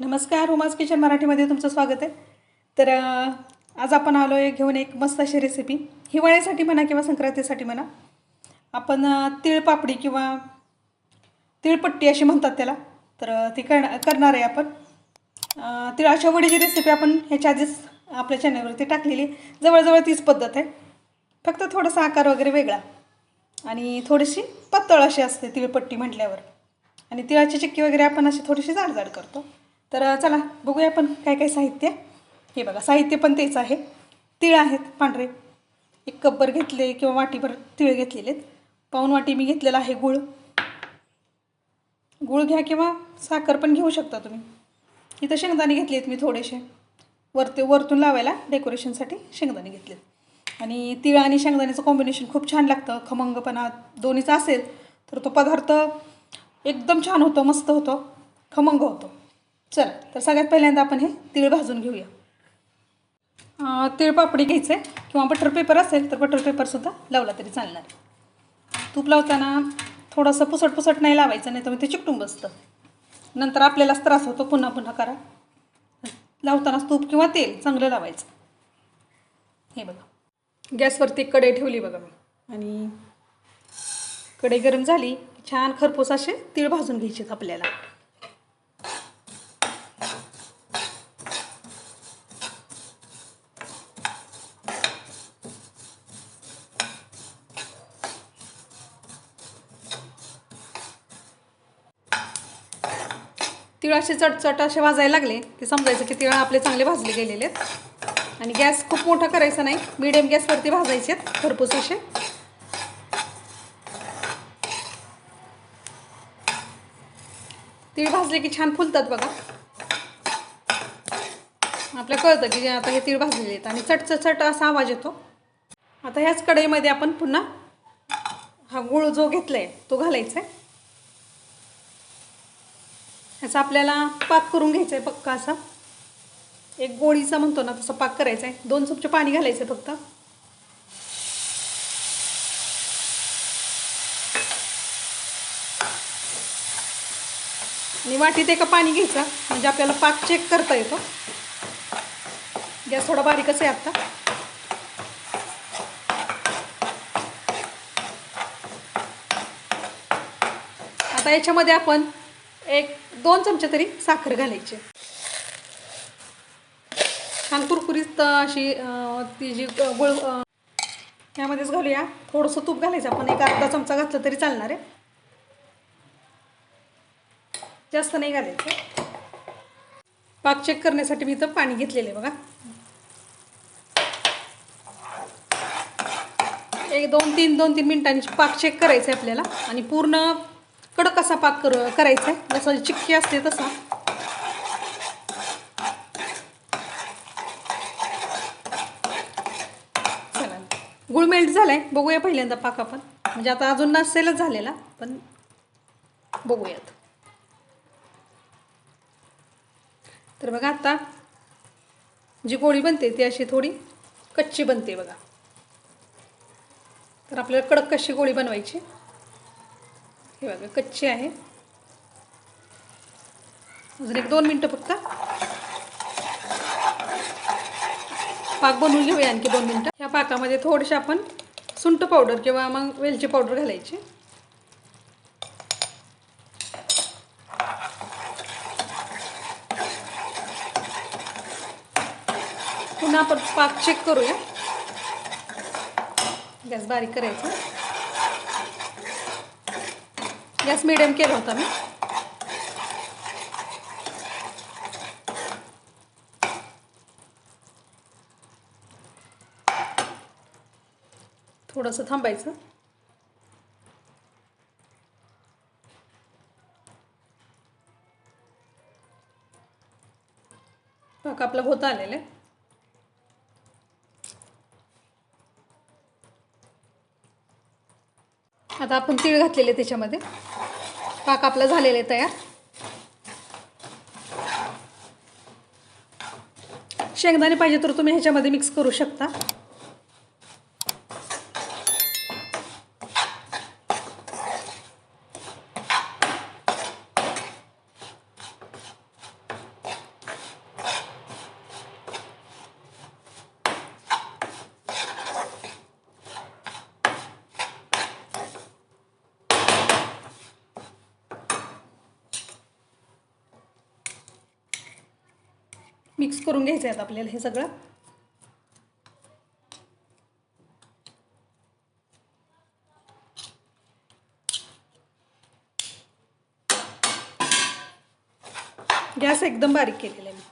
नमस्कार उमाज किचन मराठीमध्ये तुमचं स्वागत आहे. तर आज आपण आलो आहे घेऊन एक मस्त अशी रेसिपी हिवाळ्यासाठी म्हणा किंवा संक्रांतीसाठी म्हणा आपण तिळपापडी किंवा तिळपट्टी अशी म्हणतात त्याला. तर ती कर करणार आहे आपण. तिळाच्या वडीची रेसिपी आपण ह्याच्या आधीच आपल्या चॅनलवरती टाकलेली जवळजवळ तीच पद्धत आहे. फक्त थोडासा आकार वगैरे वेगळा. आणि थोडीशी पातळ अशी असते तिळपट्टी म्हटल्यावर. आणि तिळाची चिक्की वगैरे आपण अशी थोडीशी जाडजाड करतो. तर चला बघूया आपण काय काय साहित्य. हे बघा साहित्य पण तेच आहे. तिळ आहेत पांढरे. एक कपभर घेतले किंवा वाटीभर तिळ घेतलेले आहेत. पाऊन वाटी मी घेतलेला आहे गुळ. गुळ घ्या किंवा साखर पण घेऊ शकता तुम्ही. इथं शेंगदाणे घेतले आहेत मी थोडेसे. वरते वरतून लावायला डेकोरेशनसाठी शेंगदाणे घेतलेत आणि तिळ आणि शेंगदाण्याचं कॉम्बिनेशन खूप छान लागतं. खमंगपणा दोन्हीचा असेल तर तो पदार्थ एकदम छान होतो मस्त होतो. खमंग होतो. चला तर सगळ्यात पहिल्यांदा आपण हे तीळ भाजून घेऊया. अं, तीळ पापडी घ्यायचं आहे किंवा बटर पेपर असेल तर बटर पेपरसुद्धा लावला तरी चालणार. तूप लावताना थोडंसं पुसट पुसट नाही लावायचं नाही तर मग ते चिकटून बसतं. नंतर आपल्यालाच त्रास होतो पुन्हा पुन्हा करा. लावतानाच तूप किंवा तेल चांगलं लावायचं. हे बघा. गॅसवरती कढई ठेवली बघा मी. आणि कढई गरम झाली की छान खरपूस असे तीळ भाजून घ्यायचे आपल्याला. तिळ असे चटचट असे भाजायला लागले की समजायचं की तिळ आपले चांगले भाजले गेलेले आहेत. आणि गॅस खूप मोठा करायचा नाही मिडियम गॅसवरती भाजायचे आहेत खरपूस असे. तीळ भाजले की छान फुलतात बघा. आपल्याला कळतं की आता हे तीळ भाजलेले आहेत आणि चटचट असा आवाज येतो. आता ह्याच कढईमध्ये आपण पुन्हा हा गुळ जो घेतलाय तो घालायचा आहे. ह्याचा आपल्याला पाक करून घ्यायचा आहे पक्का असा. एक गोळीचा म्हणतो ना तसा पाक करायचा आहे. दोन चमचे पाणी घालायचं आहे फक्त. आणि वाटीत एका पाणी घ्यायचं म्हणजे आपल्याला पाक चेक करता येतो. गॅस थोडा बारीकच आहे आत्ता आता याच्यामध्ये आपण एक दोन चमचे तरी साखर घालायची. छान कुरकुरीत अशी ती जी गुळ यामध्येच घालूया. थोडंसं तूप घालायचं. आपण एक अर्धा चमचा घातलं तरी चालणार आहे. जास्त नाही घालायचं. पाक चेक करण्यासाठी मी इथं पाणी घेतलेलं आहे बघा. एक दोन तीन दोन तीन मिनटांची पाक चेक करायचं आहे आपल्याला. आणि पूर्ण कडक असा पाक कर करायचा? आहे जसं चिक्की असते तसा. चला. गुळ मेल्ट झालाय बघूया पहिल्यांदा पाक आपण. म्हणजे आता अजून नसेलच झालेला पण बघूयात. तर बघा आता जी गोळी बनते ती अशी थोडी कच्ची बनते बघा. तर आपल्याला कडक कशी गोळी बनवायची? हे बघा कच्ची आहे. अजून एक दोन मिनटं फक्त. पाक बनवून घेऊया आणखी दोन मिनटं. ह्या पाकामध्ये थोडेसे आपण सुंठ पावडर किंवा मग वेलची पावडर घालायची. पुन्हा आपण पाक चेक करूया. गॅस बारीक करायचा. गॅस मिडियम केला होता. मी थोडंसं थांबायचं. पाक आपलं होत आलेलं. आहे आता आपण तीळ घातलेले त्याच्यामध्ये. पाक आपला झालेला आहे तयार. शेंगदाणे पाहिजे तर तुम्ही ह्याच्यामध्ये मिक्स करू शकता. मिक्स करून घ्यायचं आहे आपल्याला हे सगळं. गॅस एकदम बारीक केलेला आहे मी.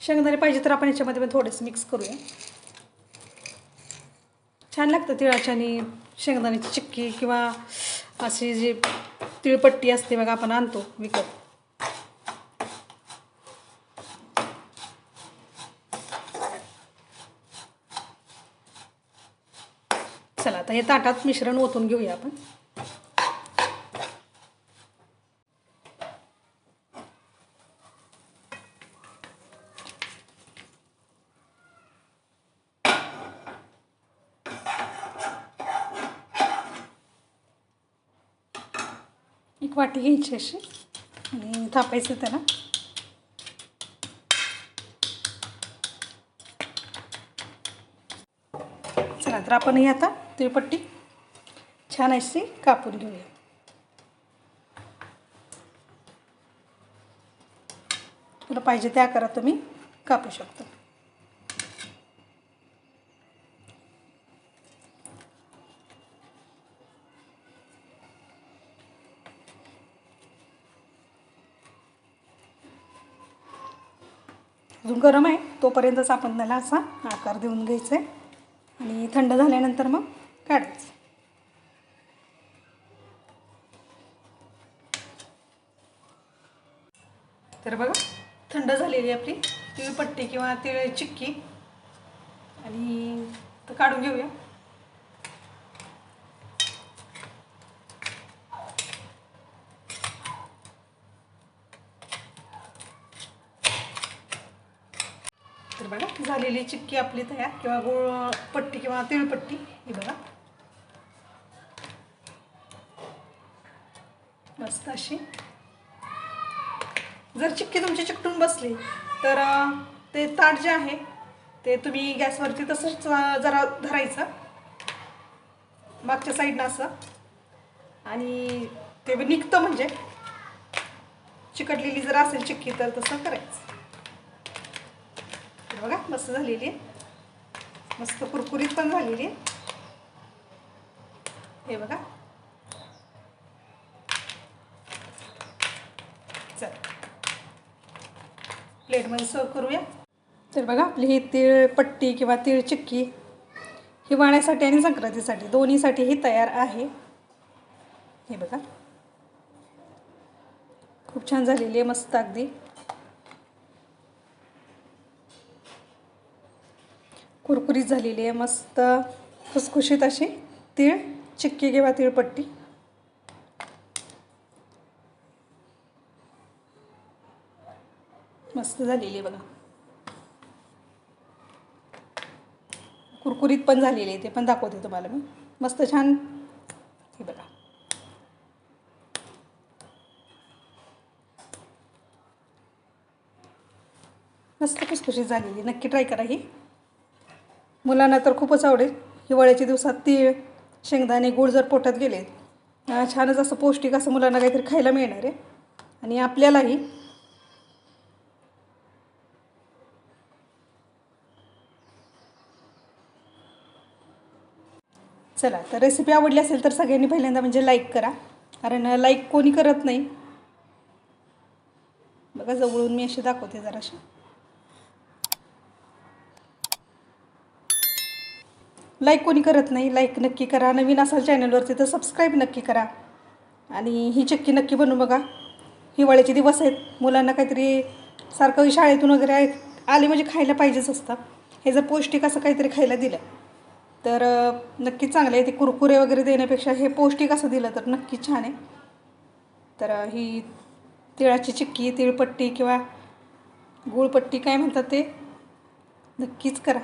शेंगदाणे पाहिजे तर आपण याच्यामध्ये पण थोडेसे मिक्स करूया. छान लागतं तिळाच्या आणि शेंगदाण्याची चिक्की किंवा अशी जी तिळपट्टी असते बघा आपण आणतो विकत. चला आता हे ताटात मिश्रण ओतून घेऊया आपण. एक वाटी घ्यायची अशी आणि थापायचं त्याला. चला तर आपण ही आता तिळपट्टी छान अशी कापून घेऊया. तुला पाहिजे त्या आकारात तुम्ही कापू शकता. अजून गरम आहे. तोपर्यंतच आपण त्याला असा आकार देऊन घ्यायचा आहे. आणि थंड झाल्यानंतर मग काढायचं. तर बघा थंड झालेली आपली तिळपट्टी किंवा तिळ चिक्की. आणि तर काढून घेऊया तर बघा झालेली चिक्की आपली तयार किंवा गुळ पट्टी किंवा तिळपट्टी ही बघा. मस्त अशी. जर चिक्की तुमची चिकटून बसली तर ते ताट जे आहे ते तुम्ही गॅसवरती तसंच जरा धरायचं. मागच्या साईडनं असं. आणि ते निघतं म्हणजे चिकटलेली जर असेल चिक्की तर तसं करायचं. बघा मस्त झालेली आहे. मस्त कुरकुरीत पण झालेली आहे. हे बघा. चल. प्लेटमध्ये सर्व करूया. तर बघा आपली ही तीळ पट्टी किंवा तीळ चिक्की हिवाळ्यासाठी आणि संक्रांतीसाठी दोन्हीसाठी ही तयार आहे. हे बघा. खूप छान झालेली आहे मस्त अगदी. कुरकुरीत झालेली आहे. मस्त खुसखुशीत अशी तीळ चिक्की किंवा तीळपट्टी मस्त झालेली आहे बघा. कुरकुरीत पण झालेली आहे ते पण दाखवते तुम्हाला मी. मस्त छान. हे बघा. मस्त खुसखुशीत झालेली नक्की ट्राय करा ही. मुलांना तर खूपच आवडेल. हिवाळ्याच्या दिवसात तीळ शेंगदाणे गूळ जर पोटात गेले छानच असं पौष्टिक असं मुलांना काहीतरी खायला मिळणार आहे. आणि आपल्यालाही चला तर रेसिपी आवडली असेल तर सगळ्यांनी पहिल्यांदा म्हणजे लाईक करा. कारण लाईक कोणी करत नाही. बघा जवळून मी अशी दाखवते जराशी. लाईक कोणी करत नाही लाईक नक्की करा. नवीन असाल चॅनलवरती तर सबस्क्राईब नक्की करा. आणि ही चक्की नक्की बनू बघा. हिवाळ्याचे दिवस आहेत. मुलांना काहीतरी सारखं शाळेतून वगैरे आले म्हणजे खायला पाहिजेच असतं. हे जर पौष्टिक असं काहीतरी खायला दिलं तर नक्की नक्कीच चांगलं आहे. ते कुरकुरे वगैरे देण्यापेक्षा हे पौष्टिक असं दिलं तर नक्की छान आहे. तर ही तिळाची चिक्की तिळपट्टी किंवा गुळपट्टी काय म्हणतात ते? नक्कीच करा.